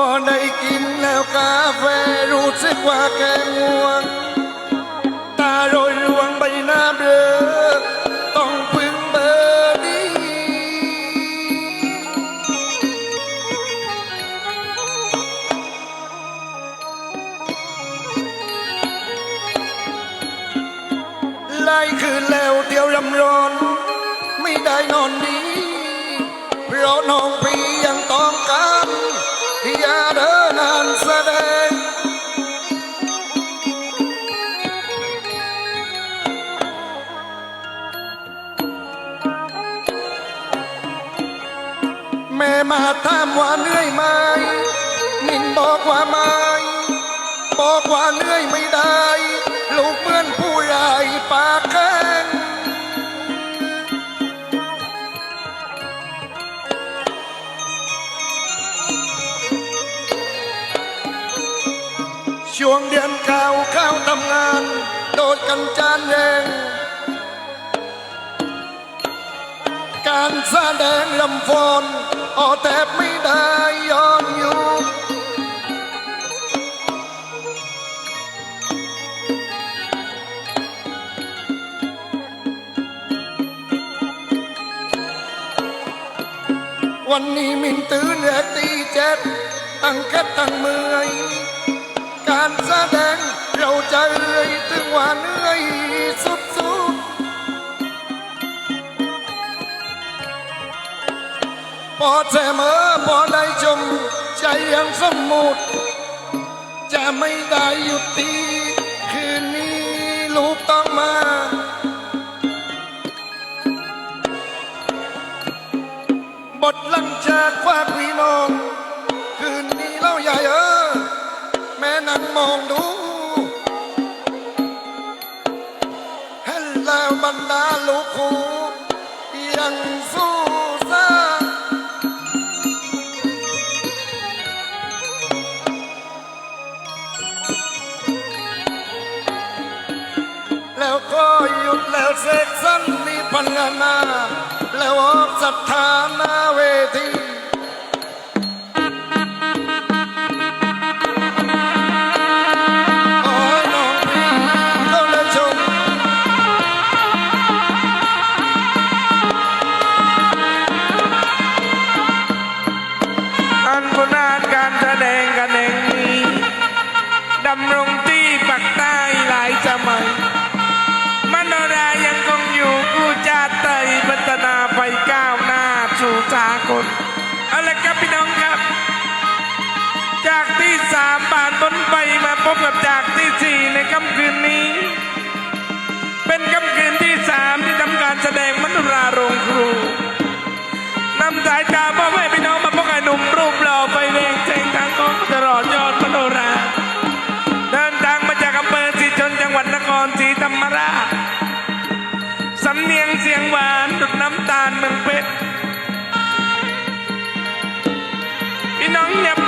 พอได้กินแล้วกาแฟรู้สึกว่าแกง่วง ตาโรยรวงใบหน้าเบลอต้องพึ่งเบอร์นี้ ไล่คืนแล้วเดียวรำร้อน ไม่ได้นอนดีเพราะน้องพี่ มาถามว่าเหนื่อยไหมมินบอกว่าไม่บอกว่าเหนื่อยไม่ได้ ลูกเหมือนผู้ใหญ่ปากแข็งช่วงเดือนเก่าเข้าทำงาน โดดกันจานแรงการแสดงลำฟอน ออแทบไม่ได้ย้อนอยู่วันนี้มินตื่นแรกตีเจ็ดตั้งแค่ตั้งเมื่อยการแสดงเราจะเอ่ยถึงว่าเหนื่อย พอเสมอพอได้ชมใจยังสมมุติจะไม่ได้หยุดตีคืนนี้ลูกต้องมาบทหลังจากฝากพี่น้อง คืนนี้เล่าใหญ่เออแม่นั่งมองดูเห็นแล้วบรรดาลูกคูยังสู้ นาแล้วออกสถานา พบกับจากที่สี่ในค่ำคืนนี้ เป็นค่ำคืนที่สามที่ทำการแสดงมโนราโรงครูนำสายตาพ่อแม่พี่น้องมาพบกับหนุ่มรูปหล่อไฟแดงแสงทางของตลอดยอดมโนรา เดินทางมาจากอำเภอสีชนจังหวัดนครศรีธรรมราชสำเนียงเสียงหวานดุดน้ำตาลเมืองเพชรพี่น้องอย่า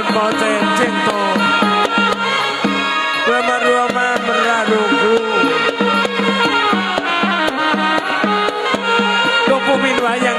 คุณโปเตนเจียงโตเพื่อมารวมมาบราดูกูหลวงปู่มินไว้ยัง